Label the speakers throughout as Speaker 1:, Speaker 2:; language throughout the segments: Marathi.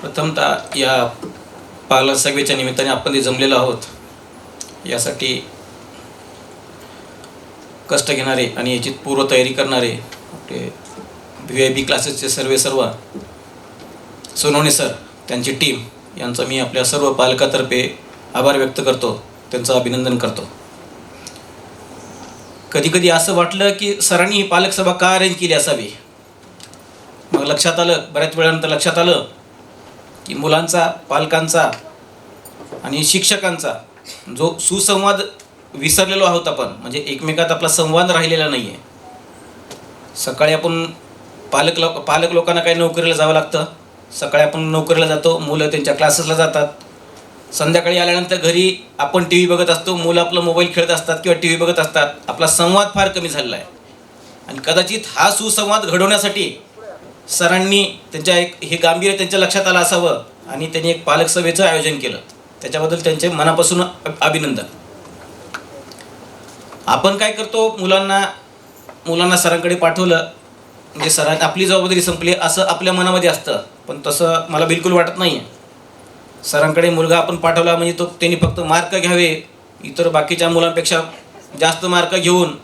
Speaker 1: प्रथमतः या पालक सभेच्या निमित्ताने आपण ते जमलेलो आहोत यासाठी कष्ट घेणारे आणि याची पूर्वतयारी करणारे आपले व्ही आय बी क्लासेसचे सर्वे सर्व सोनवणे सर त्यांची टीम यांचा मी आपल्या सर्व पालकातर्फे आभार व्यक्त करतो त्यांचं अभिनंदन करतो. कधी कधी असं वाटलं की सरांनी ही पालक सभा का अरेंज केली असावी? मग लक्षात आलं बऱ्याच वेळानंतर लक्षात आलं की मुलांचा पालकांचा आणि शिक्षकांचा जो सुसंवाद विसरलेलो आहोत आपण म्हणजे एकमेकात आपला संवाद राहिलेला नाही आहे सकाळी आपण पालक लोक पालक लोकांना काही नोकरीला जावं लागतं. सकाळी आपण नोकरीला जातो मुलं त्यांच्या क्लासेसला जातात. संध्याकाळी आल्यानंतर घरी आपण टी व्ही बघत असतो मुलं आपलं मोबाईल खेळत असतात किंवा टी व्ही बघत असतात. आपला संवाद फार कमी झालेला आहे. आणि कदाचित हा सुसंवाद घडवण्यासाठी सरांनी त्यांच्या एक हे गांभीर्य त्यांच्या लक्षात आलं असावं आणि त्यांनी एक पालक सभेचं आयोजन केलं. त्याच्याबद्दल त्यांचे मनापासून अ- अभिनंदन. आपण काय करतो मुलांना मुलांना सरांकडे पाठवलं म्हणजे सरां आपली जबाबदारी संपली असं आपल्या मनामध्ये असतं पण तसं मला बिलकुल वाटत नाही आहे सरांकडे मुलगा आपण पाठवला म्हणजे तो त्यांनी फक्त मार्क घ्यावे इतर बाकीच्या मुलांपेक्षा जास्त मार्क घेऊन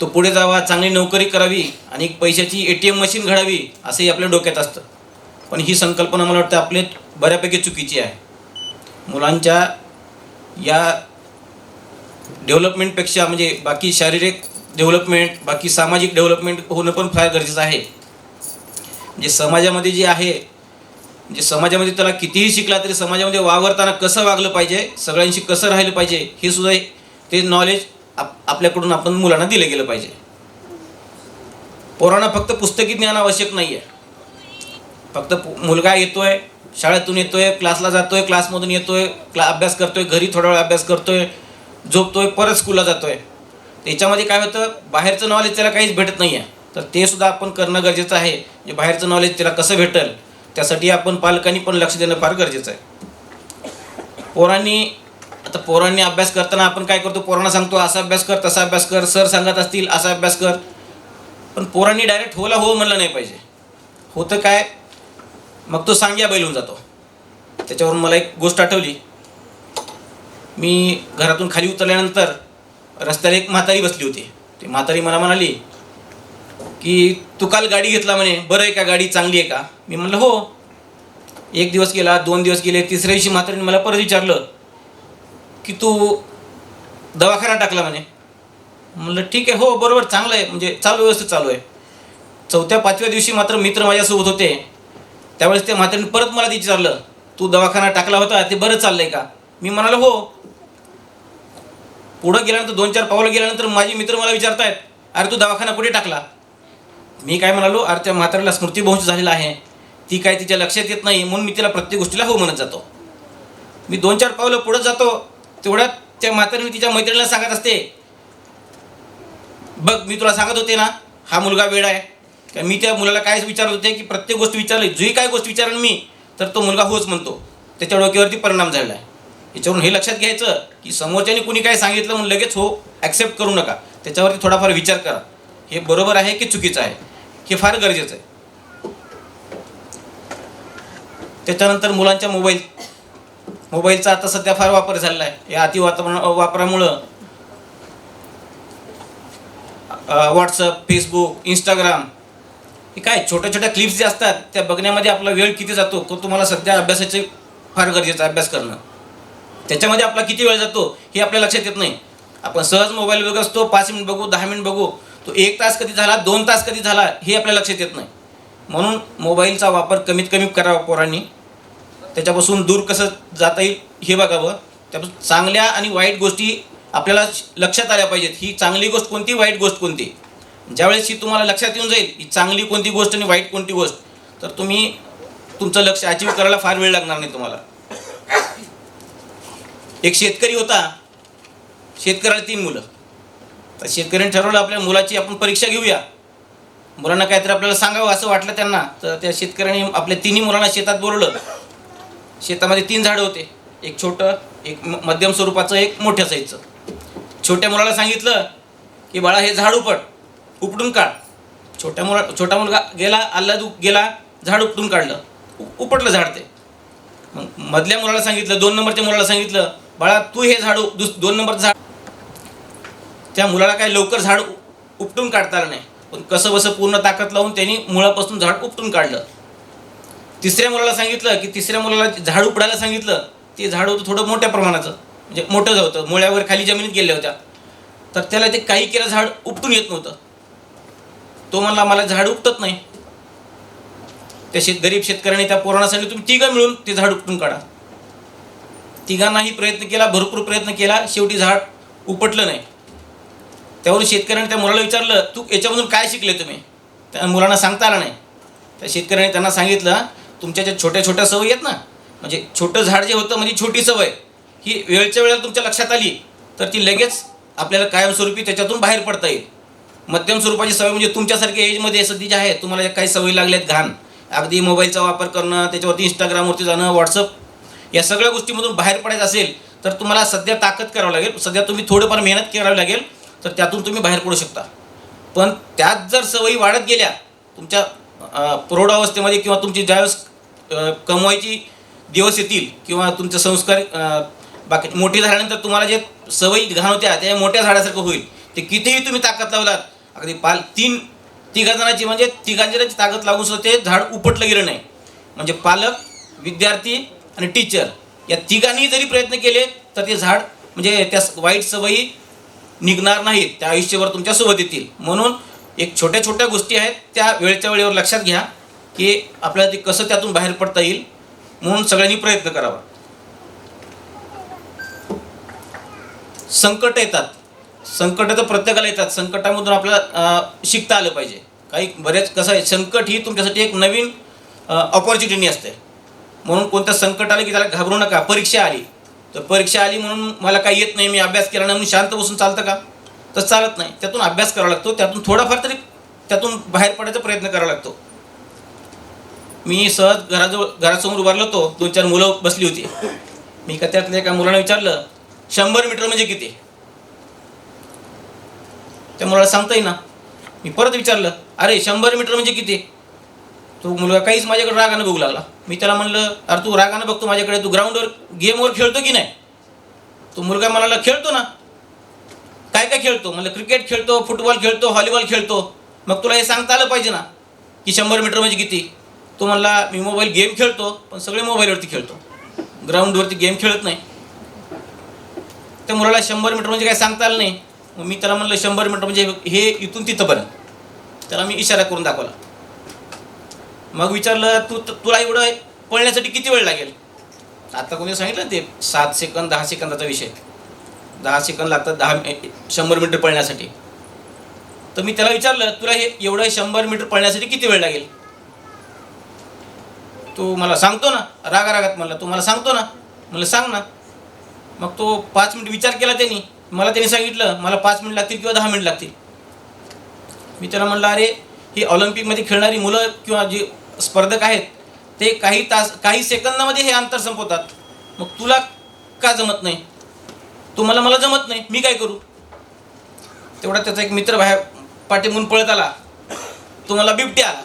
Speaker 1: तो पुढे जावा चांगली नोकरी करावी आणि एक पैशाची ए टी एम मशीन घडावी असंही आपल्या डोक्यात असतं. पण ही संकल्पना मला वाटतं आपली बऱ्यापैकी चुकीची आहे. मुलांच्या या डेव्हलपमेंटपेक्षा म्हणजे बाकी शारीरिक डेव्हलपमेंट बाकी सामाजिक डेव्हलपमेंट होणं पण फार गरजेचं आहे. म्हणजे समाजामध्ये जे आहे म्हणजे समाजामध्ये त्याला कितीही शिकला तरी समाजामध्ये वावरताना कसं वागलं पाहिजे सगळ्यांशी कसं राहिलं पाहिजे हे सुद्धा ते नॉलेज आप आपल्याकडून आपण मुलांना दिलं गेलं पाहिजे. पोरांना फक्त पुस्तकी ज्ञान आवश्यक नाही आहे फक्त मुलगा येतोय शाळेतून येतोय क्लासला जातोय क्लासमधून येतोय क्ला अभ्यास करतोय घरी थोडा वेळ अभ्यास करतोय झोपतोय परत स्कूलला जातोय. त्याच्यामध्ये काय होतं बाहेरचं नॉलेज त्याला काहीच भेटत नाही आहे तर ते सुद्धा आपण करणं गरजेचं आहे. जे बाहेरचं नॉलेज त्याला कसं भेटेल त्यासाठी आपण पालकांनी पण लक्ष देणं फार गरजेचं आहे. पोरांनी आता पोरांनी अभ्यास करताना आपण काय करतो? पोरांना सांगतो असा अभ्यास कर तसा अभ्यास कर सर सांगत असतील असा अभ्यास कर. पण पोरांनी डायरेक्ट होला हो म्हणलं नाही पाहिजे. होतं काय? मग तो सांग्या बैल होऊन जातो. त्याच्यावरून मला एक गोष्ट आठवली. मी घरातून खाली उतरल्यानंतर रस्त्याला एक म्हातारी बसली होती. ती म्हातारी मला म्हणाली की तू काल गाडी घेतला म्हणे बरं आहे का? गाडी चांगली आहे का? मी म्हणलं हो. एक दिवस गेला दोन दिवस गेले तिसऱ्या दिवशी म्हातारीने मला परत विचारलं की तू दवाखाना टाकला म्हणे. म्हणलं ठीक आहे हो बरोबर चांगलं आहे. म्हणजे चालू व्यवस्थित चालू आहे. चौथ्या पाचव्या दिवशी मात्र मित्र माझ्यासोबत होते त्यावेळेस त्या म्हातारीने परत मला विचारलं तू दवाखाना टाकला होता ते बरं चाललंय का? मी म्हणालो हो. पुढं गेल्यानंतर दोन चार पावलं गेल्यानंतर माझे मित्र मला विचारतायत अरे तू दवाखाना कुठे टाकला? मी काय म्हणालो अरे त्या म्हातारीला स्मृतीभंश झालेला आहे. ती काय तिच्या लक्षात येत नाही म्हणून मी तिला प्रत्येक गोष्टीला हो म्हणत जातो. मी दोन चार पावलं पुढं जातो तेवढ्यात त्या म्हातारीने तिच्या मैत्रिणीला सांगत असते बघ मी तुला सांगत होते ना हा मुलगा वेळ आहे. का मी त्या मुलाला काय विचारत होते की प्रत्येक गोष्ट विचारली. जुई काय गोष्ट विचारेन मी तर तो मुलगा होच म्हणतो. त्याच्या डोक्यावरती परिणाम झालेला आहे. याच्यावरून हे लक्षात घ्यायचं की समोरच्याने कुणी काय सांगितलं म्हणून लगेच हो ॲक्सेप्ट करू नका. त्याच्यावरती थोडाफार विचार करा. हे बरोबर आहे की चुकीचं आहे? हे फार गरजेचं आहे. त्याच्यानंतर मुलांच्या मोबाईल मोबाईलचा आता सध्या फार वापर झालेला आहे या अति वातावरण वापरामुळं व्हॉट्सअप फेसबुक इंस्टाग्राम हे काय छोट्या छोट्या क्लिप्स जे असतात त्या बघण्यामध्ये आपला वेळ किती जातो तो तुम्हाला सध्या अभ्यासाचे फार गरजेचं आहे अभ्यास करणं. त्याच्यामध्ये आपला किती वेळ जातो हे आपल्या लक्षात येत नाही. आपण सहज मोबाईल बघत असतो पाच मिनिट बघू दहा मिनिट बघू तो एक तास कधी झाला दोन तास कधी झाला हे आपल्या लक्षात येत नाही. म्हणून मोबाईलचा वापर कमीत कमी करावा पोरांनी. त्याच्यापासून दूर कसं जाता येईल हे बघावं. त्यापासून चांगल्या आणि वाईट गोष्टी आपल्याला लक्षात आल्या पाहिजेत. ही चांगली गोष्ट कोणती वाईट गोष्ट कोणती? ज्यावेळेस ही तुम्हाला लक्षात येऊन जाईल ही चांगली कोणती गोष्ट आणि वाईट कोणती गोष्ट तर तुम्ही तुमचं लक्ष अचीव करायला फार वेळ लागणार नाही तुम्हाला. एक शेतकरी होता शेतकऱ्याला तीन मुलं. तर शेतकऱ्याने ठरवलं आपल्या मुलाची आपण परीक्षा घेऊया. मुलांना काहीतरी आपल्याला सांगावं असं वाटलं त्यांना तर त्या शेतकऱ्याने आपल्या तिन्ही मुलांना शेतात बोलवलं. शेतामध्ये तीन झाडं होते. एक छोटं एक मध्यम स्वरूपाचं एक मोठ्या साईजचं. छोट्या मुलाला सांगितलं की बाळा हे झाड उपट उपटून काढ. छोट्या मुला छोटा मुलगा गेला आल्हाद गेला झाड उपटून काढलं. उ- उपटलं झाड ते. मग मधल्या मुलाला सांगितलं दोन नंबरच्या मुलाला सांगितलं बाळा तू हे झाड दुस दोन नंबरचं झाड त्या मुलाला काय लवकर झाड उपटून काढता आलं नाही. पण कसं बसं पूर्ण ताकद लावून त्यांनी मुळापासून झाड उपटून काढलं. तिसऱ्या मुलाला सांगितलं की तिसऱ्या मुलाला झाड उपडायला सांगितलं ते झाड होतं थोडं मोठ्या प्रमाणाचं म्हणजे मोठं होतं मुळ्यावर खाली जमिनीत गेल्या होत्या. तर त्याला ते काही केलं झाड उपटून येत नव्हतं. तो म्हणला मला झाड उपटत नाही. त्या शेत गरीब शेतकऱ्याने त्या पोराणासाठी तुम्ही तिघं मिळून ते झाड उपटून काढा. तिघांनाही प्रयत्न केला भरपूर प्रयत्न केला शेवटी झाड उपटलं नाही. त्यावरून शेतकऱ्याने त्या मुलाला विचारलं तू याच्यामधून काय शिकले तुम्ही? त्या मुलांना सांगता आलं नाही. त्या शेतकऱ्याने त्यांना सांगितलं तुमच्या ज्या छोट्या छोट्या सवयी आहेत ना म्हणजे छोटं झाड जे होतं म्हणजे छोटी सवय ही वेळच्या वेळेला तुमच्या लक्षात आली तर ती लगेच आपल्याला कायमस्वरूपी त्याच्यातून बाहेर पडता येईल. मध्यम स्वरूपाची सवय म्हणजे तुमच्यासारख्या एजमध्ये सध्या आहे तुम्हाला ज्या काही सवयी लागल्या आहेत घाण अगदी मोबाईलचा वापर करणं त्याच्यावरती इंस्टाग्रामवरती जाणं व्हॉट्सअप या सगळ्या गोष्टीमधून बाहेर पडायचं असेल तर तुम्हाला सध्या ताकद करावं लागेल. सध्या तुम्ही थोडंफार मेहनत करावी लागेल तर त्यातून तुम्ही बाहेर पडू शकता. पण त्यात जर सवयी वाढत गेल्या तुमच्या प्रौढावस्थेमध्ये किंवा तुमची ज्यावेळेस कमवायची दिवस येतील किंवा तुमचे संस्कार बाकी मोठी झाल्यानंतर तुम्हाला जे सवयी घाण होत्या त्या मोठ्या झाडासारखं होईल. ते कितीही तुम्ही ताकद लावलात अगदी पाल तीन तिघा जणांची म्हणजे तिघांजणांची ताकद लागून सुद्धा ते झाड उपटलं गेलं नाही. म्हणजे पालक विद्यार्थी आणि टीचर या तिघांनी जरी प्रयत्न केले तर ते झाड म्हणजे त्या वाईट सवयी निघणार नाहीत. त्या आयुष्यभर तुमच्यासोबत येतील. म्हणून एक छोट्या छोट्या गोष्टी आहेत त्या वेळच्या वेळेवर लक्षात घ्या की आपल्याला ते कसं त्यातून बाहेर पडता येईल म्हणून सगळ्यांनी प्रयत्न करावा. संकट येतात. संकट तर प्रत्येकाला येतात. संकटामधून आपल्याला शिकता आलं पाहिजे. काही बरेच कसं आहे संकट ही तुमच्यासाठी एक नवीन ऑपॉर्च्युनिटी असते. म्हणून कोणतं संकट आलं की त्याला घाबरू नका. परीक्षा आली. तर परीक्षा आली म्हणून मला काही येत नाही मी अभ्यास केला नाही म्हणून शांत बसून चालतं का? तर चालत नाही. त्यातून अभ्यास करावा लागतो त्यातून थोडाफार तरी त्यातून बाहेर पडायचा प्रयत्न करावा लागतो. मी सहज घराजवळ घरासमोर उभारलो होतो दोन चार मुलं बसली होती. मी का त्यातल्या एका मुलाला विचारलं शंभर मीटर म्हणजे किती? त्या मुलाला सांगता येईना. मी परत विचारलं अरे शंभर मीटर म्हणजे किती? तो मुलगा काहीच माझ्याकडे रागानं बघू लागला. मी त्याला म्हणलं अरे तू रागानं बघतो माझ्याकडे तू ग्राउंडवर गेमवर खेळतो की नाही? तो मुलगा मला खेळतो ना. काय काय खेळतो? म्हणलं क्रिकेट खेळतो फुटबॉल खेळतो व्हॉलीबॉल खेळतो. मग तुला हे सांगता आलं पाहिजे ना की शंभर मीटर म्हणजे किती? तो म्हणला मी मोबाईल गेम खेळतो पण सगळे मोबाईलवरती खेळतो. ग्राउंडवरती गेम खेळत नाही. त्या मुलाला शंभर मीटर म्हणजे काय सांगता आलं नाही. मग मी त्याला म्हणलं शंभर मीटर म्हणजे हे इथून तिथंपर्यंत त्याला मी इशारा करून दाखवला. मग विचारलं तू तुला एवढं पळण्यासाठी किती वेळ लागेल? आता कोणी सांगितलं ते सात सेकंद दहा सेकंदाचा विषय. दहा सेकंद लागतात दहा मि- शंभर मीटर पळण्यासाठी. तर मी त्याला विचारलं तुला हे एवढं शंभर मीटर पळण्यासाठी किती वेळ लागेल? तो मला सांगतो ना रागा रागात म्हणला तू मला सांगतो ना. मला सांग ना. मग तो पाच मिनिट विचार केला त्यांनी. मला त्यांनी सांगितलं मला पाच मिनिट लागतील किंवा दहा मिनिट लागतील. मी त्याला म्हणलं अरे ही ऑलिम्पिकमध्ये खेळणारी मुलं किंवा जे स्पर्धक आहेत ते काही तास काही सेकंदामध्ये हे अंतर संपवतात. मग तुला का जमत नाही? तुम्हाला मला जमत नाही. मी काय करू? तेवढा त्याचा एक मित्र बाहेर पाठीमून पळत आला. तो मला बिबट्या आला.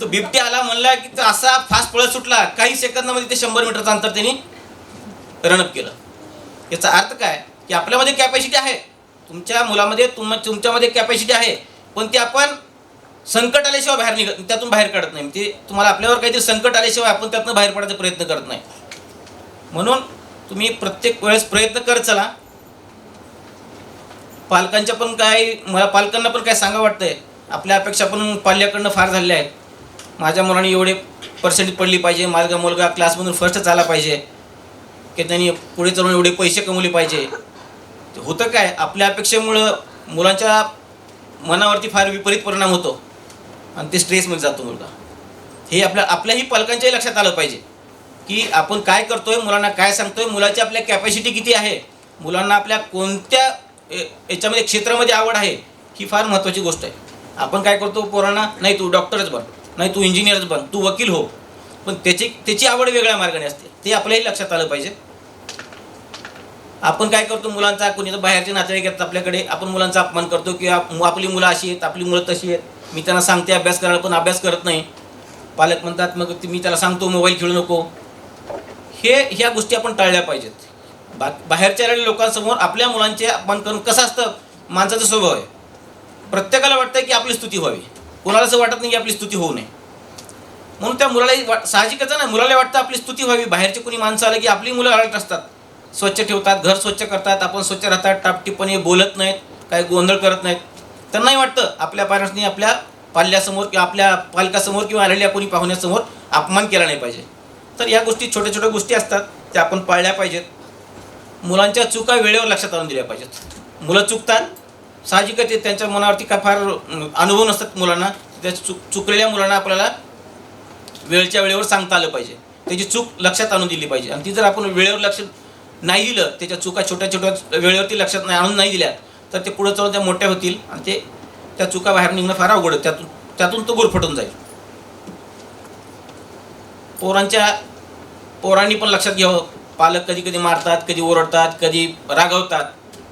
Speaker 1: तो बिबट्या आला म्हणला की तो असा फास्ट पळत सुटला काही सेकंदामध्ये ते शंभर मीटरचं अंतर त्यांनी रनअप केलं. याचा अर्थ काय? की आपल्यामध्ये कॅपॅसिटी आहे. तुमच्या मुलामध्ये तुम तुमच्यामध्ये कॅपॅसिटी आहे. पण ती आपण संकट आल्याशिवाय बाहेर निघत त्यातून बाहेर काढत नाही. ते तुम्हाला आपल्यावर काहीतरी संकट आल्याशिवाय आपण त्यातनं बाहेर पडायचा प्रयत्न करत नाही. म्हणून तुम्ही प्रत्येक वेळेस प्रयत्न करत चला. पालकांच्या पण काय मला पालकांना पण काय सांगा वाटतंय. आपल्या अपेक्षा पण पाल्याकडनं फार झालेल्या आहेत. माझ्या मुलाने एवढे पर्सेंटेज पडली पाहिजे. माझा मुलगा क्लासमधून फर्स्ट झाला पाहिजे. की त्यांनी पुढे चालून एवढे पैसे कमवले पाहिजे. होतं काय? आपल्या अपेक्षेमुळं मुलांच्या मनावरती फार विपरीत परिणाम होतो. आणि ते स्ट्रेसमध्ये जातो मुलगा. हे आपल्या आपल्याही पालकांच्याही लक्षात आलं पाहिजे. की आपण काय करतोय मुलांना काय सांगतोय मुलाची आपल्या कॅपॅसिटी किती आहे? मुलांना आपल्या कोणत्या ए- याच्यामध्ये क्षेत्रामध्ये आवड आहे ही फार महत्त्वाची गोष्ट आहे. आपण काय करतो पोरांना नाही तू डॉक्टरच बन नाही तू इंजिनियरच बन तू वकील हो. पण त्याची त्याची आवड वेगळ्या मार्गाने असते. ते आपल्याही लक्षात आलं पाहिजे. आपण काय करतो मुलांचा कोणी तर बाहेरचे नातेवाईक येतात आपल्याकडे आपण मुलांचा अपमान करतो की आपली मुलं अशी आहेत आपली मुलं तशी आहेत. मी त्यांना सांगते अभ्यास करायला पण अभ्यास करत नाही. पालक म्हणतात मग ते मी त्याला सांगतो मोबाईल खेळू नको. हे ह्या गोष्टी आपण टाळल्या पाहिजेत. बा बाहेरच्या लोकांसमोर आपल्या मुलांचे अपमान करून कसं असतं? माणसाचा स्वभाव आहे. प्रत्येकाला वाटतं की आपली स्तुती व्हावी. कोणाला असं वाटत नाही की आपली स्तुती होऊ नये. म्हणून त्या मुलालाही वाट साहजिकच ना? मुलाला वाटतं आपली स्तुती व्हावी. बाहेरचे कोणी माणसं आले की आपली मुलं हळट असतात. स्वच्छ ठेवतात घर स्वच्छ करतात. आपण स्वच्छ राहतात टापटीपणे बोलत नाहीत काही गोंधळ करत नाहीत. त्यांनाही वाटतं आपल्या पॅरेंट्सनी आपल्या पाल्यासमोर किंवा आपल्या पालकासमोर किंवा आलेल्या कोणी पाहुण्यासमोर अपमान केला नाही पाहिजे. तर या गोष्टी छोट्या छोट्या गोष्टी असतात त्या आपण पाळल्या पाहिजेत. मुलांच्या चुका वेळेवर लक्षात आणून दिल्या पाहिजेत. मुलं चुकतात साहजिकच ते त्यांच्या मनावरती का फार अनुभव नसतात मुलांना त्या चुक चुकलेल्या मुलांना आपल्याला वेळच्या वेळेवर सांगता आलं पाहिजे. त्याची चूक लक्षात आणून दिली पाहिजे. आणि ती जर आपण वेळेवर लक्ष नाही दिलं त्याच्या चुका छोट्या छोट्या वेळेवरती लक्षात नाही आणून नाही दिल्या तर ते पुढे चालून त्या मोठ्या होतील आणि ते त्या चुका बाहेर निघणं फार अवघड त्यातून त्यातून तो गुरफटून जाईल. पोरांच्या पोरांनी पण लक्षात घ्यावं. पालक कधी कधी मारतात कधी ओरडतात कधी रागवतात.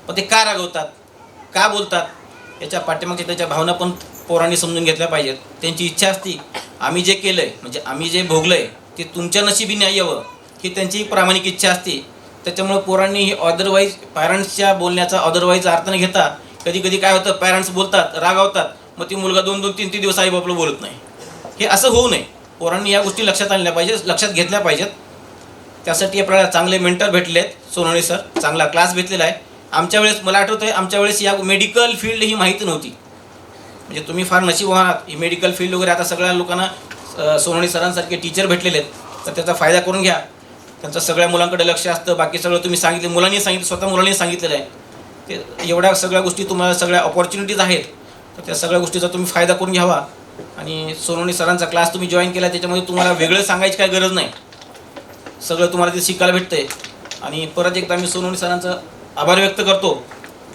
Speaker 1: पण ते का रागवतात? का बोलतात? याच्या पाठीमागच्या त्याच्या भावना पण पोरांनी समजून घेतल्या पाहिजेत. त्यांची इच्छा असती आम्ही जे केलं आहे म्हणजे आम्ही जे भोगलं आहे ते तुमच्या नशिबी नाही यावं ही त्यांची प्रामाणिक इच्छा असते. त्याच्यामुळं पोरांनी ही अदरवाईज पॅरेंट्सच्या बोलण्याचा अदरवाईज अर्थ न घेता कधी कधी काय होतं पॅरेंट्स बोलतात रागावतात. मग ती मुलगा दोन दोन तीन तीन दिवस आईबापला बोलत नाही. हे असं होऊ नये. पोरांनी या गोष्टी लक्षात आणल्या पाहिजे लक्षात घेतल्या पाहिजेत. त्यासाठी आपल्याला चांगले मेंटर भेटले आहेत सोनवणे सर चांगला क्लास भेटलेला आहे. आमच्या वेळेस मला आठवतं आहे आमच्या वेळेस या मेडिकल फील्ड ही माहिती नव्हती. म्हणजे तुम्ही फार नशीब आहात. ही मेडिकल फील्ड वगैरे आता सगळ्या लोकांना अ, सोनवणे सरांसारखे टीचर भेटलेले आहेत. तर त्याचा फायदा करून घ्या. त्यांचं सगळ्या मुलांकडे लक्ष असतं. बाकी सगळं तुम्ही सांगितले मुलांनी सांगितलं स्वतः मुलांनी सांगितलेलं आहे. ते एवढ्या सगळ्या गोष्टी तुम्हाला सगळ्या ऑपॉर्च्युनिटीज आहेत. तर त्या सगळ्या गोष्टीचा तुम्ही फायदा करून घ्यावा. आणि सोनवणे सरांचा क्लास तुम्ही जॉईन केला त्याच्यामध्ये तुम्हाला वेगळं सांगायची काय गरज नाही. सगळं तुम्हाला ते शिकायला भेटतंय. आणि परत एकदा मी सोनवणे सरांचं आभार व्यक्त करतो.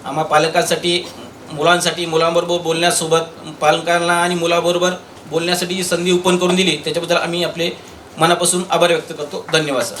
Speaker 1: आम्हा पालकांसाठी मुलांसाठी मुलांबरोबर बोलण्यासोबत पालकांना आणि मुलाबरोबर बोलण्यासाठी जी संधी ओपन करून दिली त्याच्याबद्दल आम्ही आपले मनापासून आभार व्यक्त करतो. धन्यवाद सर.